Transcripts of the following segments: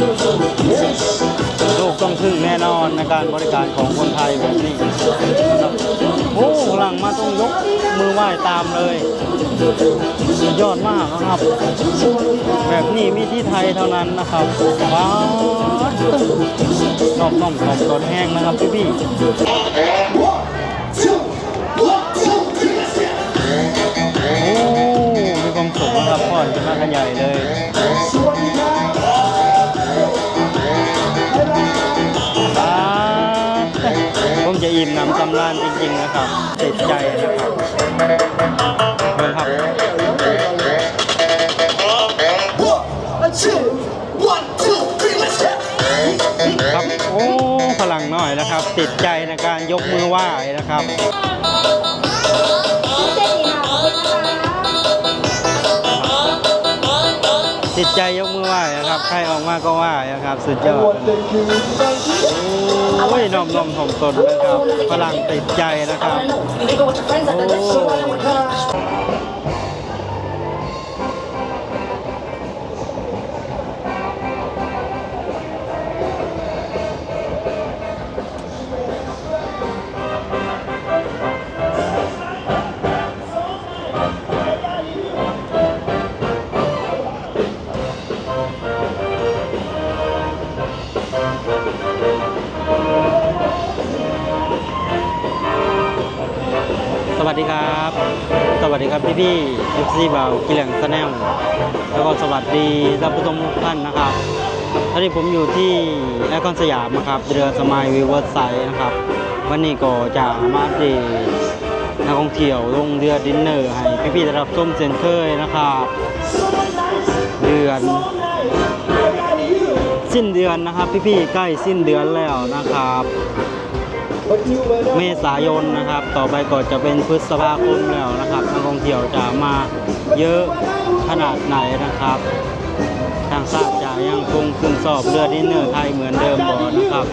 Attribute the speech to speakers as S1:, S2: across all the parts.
S1: ลูกต้องทึ่งแน่นอนในการบริการของคนไทยแบบนี้ครับโอ้หลังมาต้องยกมือไหว้ตามเลยสุดยอดมากนะครับ แบบนี้มีที่ไทยเท่านั้นนะครับว้าวชอบน้องขอบตนแห้งนะครับพี่พี่โอ้มีความสุขนะครับพ่อนกันมากกันใหญ่เลย อิ่มน้ำสำราญจริงๆนะครับติดใจนะครับเบิ่งครับ
S2: One, two, three,
S1: ครับโอ้พลังหน่อยนะครับ ติดใจในการยกมือไหว้นะครับติดใจยกมือไหว้นะครับ ใครออกมาก็ไหว้นะครับ สุดยอด โอ้ยนอมน้อมถ่อมตนนะครับพลังติดใจนะครับ วัสดีครับ สวัสดีครับพี่พี่เอฟซีบ่าวกิเลงสแนลแล้วก็สวัสดีท่านผู้ชมทุกท่านนะครับตอนนี้ผมอยู่ที่แอคอนสยามนะครับ เรือสมายวิวเวอร์ไซด์นะครับ วันนี้ก็จะมาอัปเดตนักท่องเที่ยวลงเรือดินเนอร์ให้พี่พี่ๆได้รับชมเซนเคยนะครับเดือนสิ้นเดือนนะครับ พี่พี่ใกล้สิ้นเดือนแล้วนะครับ เมษายนนะครับ ต่อไปก็จะเป็นพฤษภาคมแล้วนะครับนักท่องเที่ยวจะมาเยอะขนาดไหนนะครับ ทางชาติจะยังคงขึ้นสอบเรือดินเนอร์ไทยเหมือนเดิมบ่นะครับ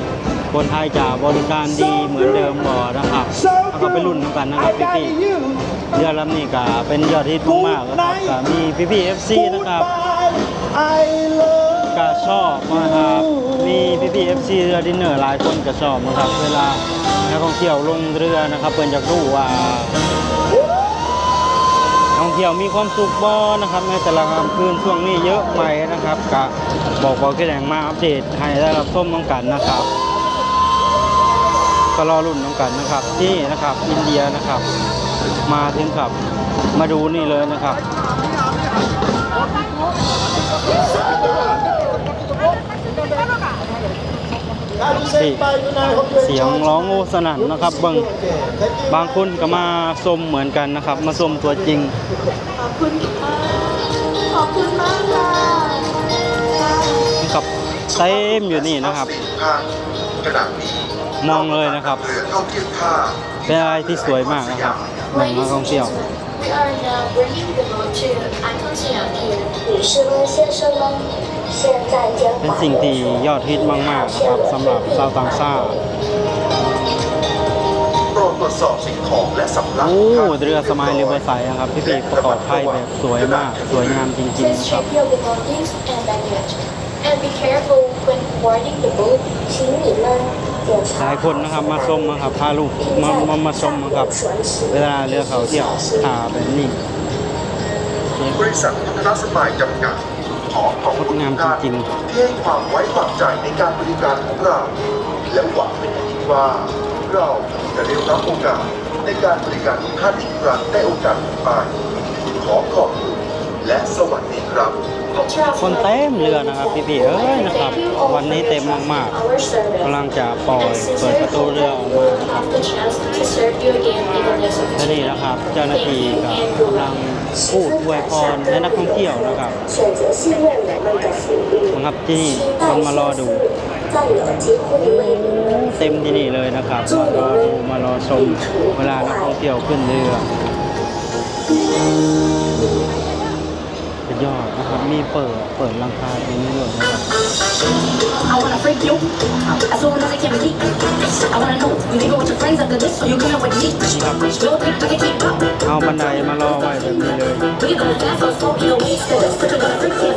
S1: คนไทยจะบริการดีเหมือนเดิมบ่นะครับแล้วก็ไปรุ่นกันนะครับพี่ๆเรือลำนี้ก็เป็นยอดฮิตมากๆนะครับมีพี่ๆ FC นะครับ
S2: I love
S1: ก็ชอบนะครับมีพี่พีเอฟซีเรือดินเนอร์หลายคนก็ชอบนะครับ เวลานักท่องเที่ยวลงเรือนะครับเพื่อนจะรู้ว่าท่องเที่ยวมีความสุขบ่นะครับในแต่ละค่ำคืนช่วงนี้เยอะไหมนะครับก็บอกบอกแหล่งมาอัปเดตให้ได้รับชมน้องกันนะครับก็รอรุ่นน้องกันนะครับที่นะครับอินเดียนะครับ มาถึงครับมาดูนี่เลยนะครับ ที่เสียงร้องโอสนั่นนะครับเบางบางคนก็มาชมเหมือนกันนะครับ มาชมตัวจริง
S3: ขอบคุณค่ะ ขอบคุณมากค่ะ
S1: นะครับเต็มอยู่นี่นะครับ
S4: ขณะนี้
S1: มองเลยนะครับ
S4: เรือเข้าเทียบท่า
S1: เป็นอะไรที่สวยมากนะครับแหล่งนักท่องเที่ยว
S3: We are now bringing the boat to Icon Siam Pier.
S5: 女士们、先生们，现在将
S1: เป็นสิ่งที่ยอดฮิตมาก ๆ ครับสำหรับชาวต่างชาติ
S4: โอ้
S1: เรือสมัยเรือใบสายนะครับพี่ปีประกอบไพ่แบบสวยมาก สวยงามจริง ๆ ครับหลายคนนะครับมาชมนะครับพาลูกมามามาชมนะครับ เวลาเรือเขาเที่ยวตาแบบนี้
S4: บริษัทพัฒนาสมัยจำกัด ขอขอบคุณทุกาม
S1: จริง
S4: ที่ให้ความไว้วางใจในการบริการของเรา และหวังเป็นอย่างยิ่งว่า เราจะได้รับโอกาสในการบริการทุกท่านอีกครั้งในโอกาสต่อไปขอขอบคุณ และสวัสดีครับ
S1: คนเต็มเรือนะครับพี่ๆเอ้ยนะครับ วันนี้เต็มมากๆกำลังจะปล่อยเปิดประตูเรือออกมาครับและนี่นะครับเจ้าหน้าที่กำลังพูดอวยพรให้นักท่องเที่ยวนะครับนะครับที่นี่คนมารอดูเต็มที่นี่เลยนะครับมารอดูมารอชมเวลานักท่องเที่ยวขึ้นเรือ สุดยอดนะครับ มีเปิด เปิดหลังคาตรงนี้ด้วยนะครับ
S3: I wanna freak you as soon as I can be. I wanna know you can go with your friends after this, or you come out with me. Real quick, we can keep up.
S1: เอาบันไดมารอไว้แบบนี้เลย
S3: We can go fast, so slow, you know, wasted. Put your gonna freak, can't say you.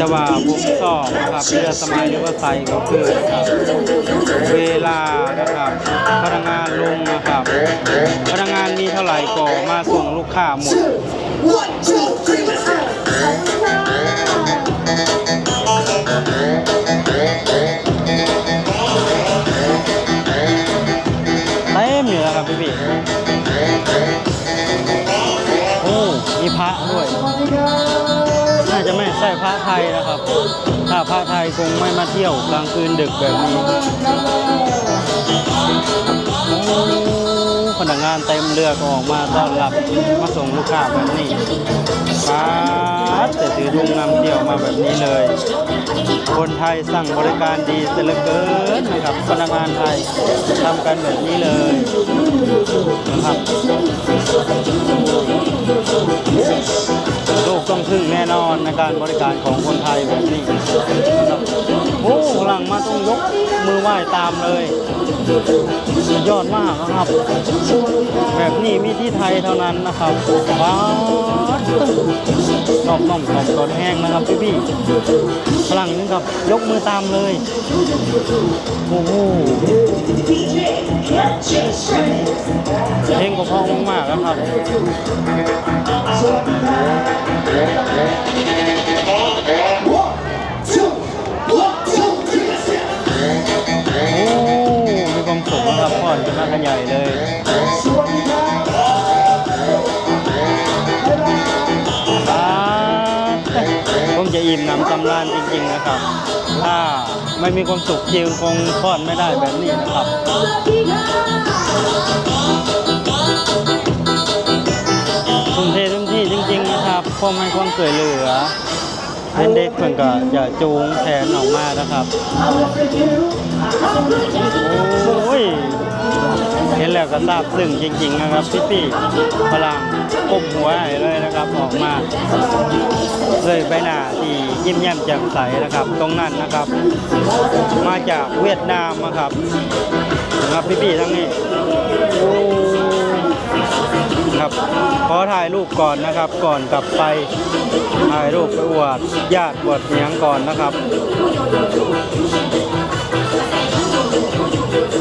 S1: จะว่าวงสองนะครับเรือสมัยหรือว่าไซก็คือนะครับเวลานะครับพนักงานลงนะครับพนักงานมีเท่าไหร่ก็มาส่งลูกค้าหมด จะไม่ใช่พระไทยนะครับ ถ้าพระไทยคงไม่มาเที่ยวกลางคืนดึกแบบนี้พนักงานเต็มเรือก็ออกมาต้อนรับมาส่งลูกค้าแบบนี้ป้าดแต่ถือถุงนำเที่ยวมาแบบนี้เลย คนไทยสั่งบริการดีเสียเหลือเกินนะครับพนักงานไทยทำกันแบบนี้เลยนะครับโลกต้องทึ่ง น่นอนในการบริการของคนไทยแบบนี้โอ้หลังมาต้องยกมือไหว้ตามเลยสุดยอดมากนะครับ แบบนี้มีที่ไทยเท่านั้นนะครับว้าวน้อมน้อมของตอนแห้งนะครับพี่พี่ฝรั่งนึงกับยกมือตามเลยโอ้โหเพลงก็เพราะมากๆแล้วครับโอ้มีความสุขนะครับพ่อนกันมากกันใหญ่เลยอ่าคงจะอิ่มหนำสำราญจริงๆนะครับ ถ้าไม่มีความสุขจริงคงทอดไม่ได้แบบนี้นะครับ พ่อไม่ควมสวยเหลือเด็กๆเพื่อนก็อย่าจูงแขนออกมานะครับ โอ้ย เห็นแล้วก็ทราบซึ้งจริง ๆ นะครับ พี่พี่พลังก้มหัวให้เลยนะครับออกมาเลยใบหน้าที่ยิ้มแย้มแจ่มใสนะครับ ตรงนั้นนะครับ มาจากเวียดนามนะครับนะครับพี่พี่ๆทั้งนี้ ครับขอถ่ายรูปก่อนนะครับ ก่อนกลับไปถ่ายรูปไปอวดญาติอวดเนียงก่อนนะครับ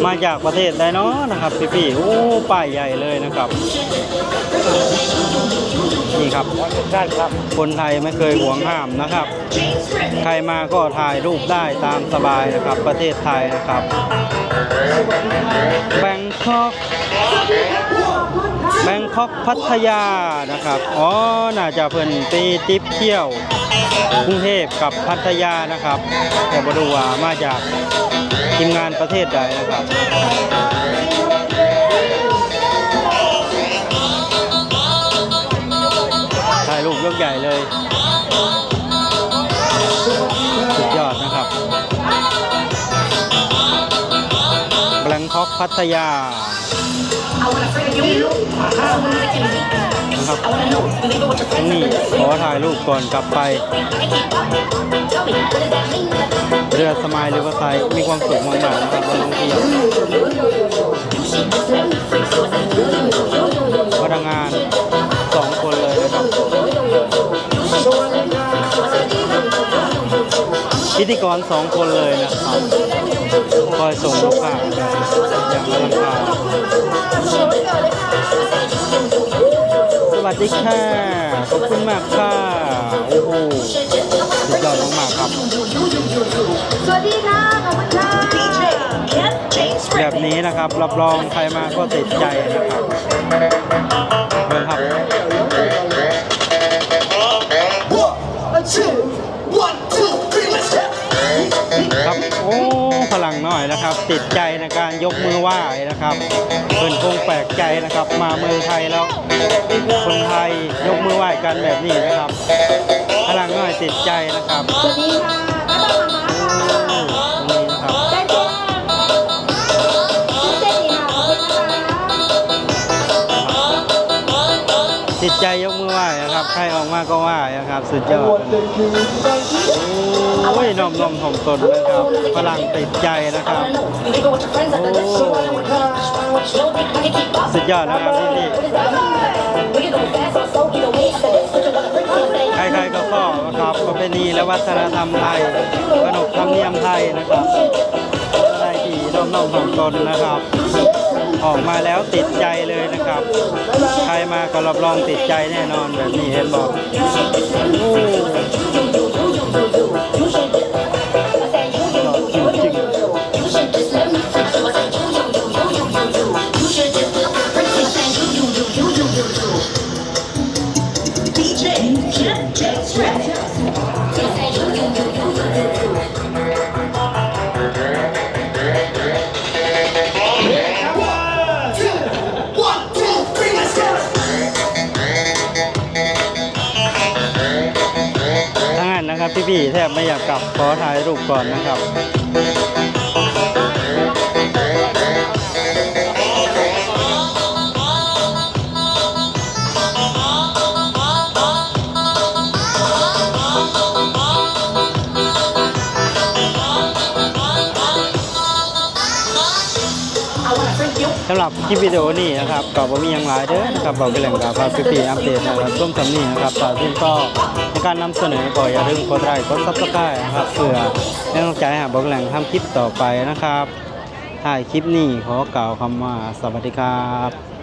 S1: มาจากประเทศใดเนาะนะครับพี่พี่ๆโอ้ป้ายใหญ่เลยนะครับนี่ครับได้ครับคนไทยไม่เคยหวงห้ามนะครับ ใครมาก็ถ่ายรูปได้ตามสบายนะครับ ประเทศไทยนะครับแบงคอก แบงคอกพัทยานะครับ อ๋อ น่าจะเพิ่นตีติปเที่ยวกรุงเทพกับพัทยานะครับ แต่บดูว่ามาจากทีมงานประเทศใดนะครับถ่ายรูปยกใหญ่เลย สุดยอดนะครับแบงคอกพัทยา นะครับนี่ขอถ่ายรูปก่อนกลับไป เรือสมายเรือภาษมีความสุขมากๆนะครับวันท่องเที่ยวพนักงาน พิธีกรสองคนเลยนะครับคอยส่งลูกค้าอย่างอลังการสวัสดีค่ะ ขอบคุณมากค่ะ โอ้โหสุดยอดมากๆครับแบบนี้นะครับ รับรองใครมาก็ติดใจนะครับนะครับ ติดใจในการยกมือไหว้นะครับเพิ่นคงแปลกใจนะครับ มาเมืองไทยแล้ว คนไทยยกมือไหว้กันแบบนี้นะครับพลังหน่อยติดใจนะครับ
S6: สวัสดีค่ะป้าป้ามามาค่ะ
S1: ตรงนี้นะครับ
S6: เต้นเต้นเต้นดีค่ะขอบคุณนะคะ
S1: ติดใจยกมือไหว้ นะครับ ใครออกมาก็ไหว้นะครับ สุดยอดโอ้ยนมนมถ่อมตนนะครับพลังติดใจนะครับสุดยอดนะครับพี่พี่ใครๆก็ก็นะครับประเพณีและวัฒนธรรมไทยขนบธรรมเนียมไทยนะครับอะไรที่น้องๆของตนนะครับ ออกมาแล้วติดใจเลยนะครับ ใครมาก็รับรองติดใจแน่นอนแบบนี้เห็นบอก นะครับพี่ๆแทบไม่อยากกลับขอถ่ายรูปก่อนนะครับสำหรับคลิปวิดีโอนี้นะครับก็บ่มีอย่างหลายเด้อนะครับบอกไปแหล่งกับพาพี่อัปเดตนะครับร่วมสำนีนะครับถ้าที่ก็ใน การนำเสนอก็อย่าลืมกดไลค์กดซับสไครต์นะครับเพื่อเป็นกำลังใจให้บอกแหล่งทำคลิปต่อไปนะครับถ่ายคลิปนี้ขอกล่าวคำว่าสวัสดีครับ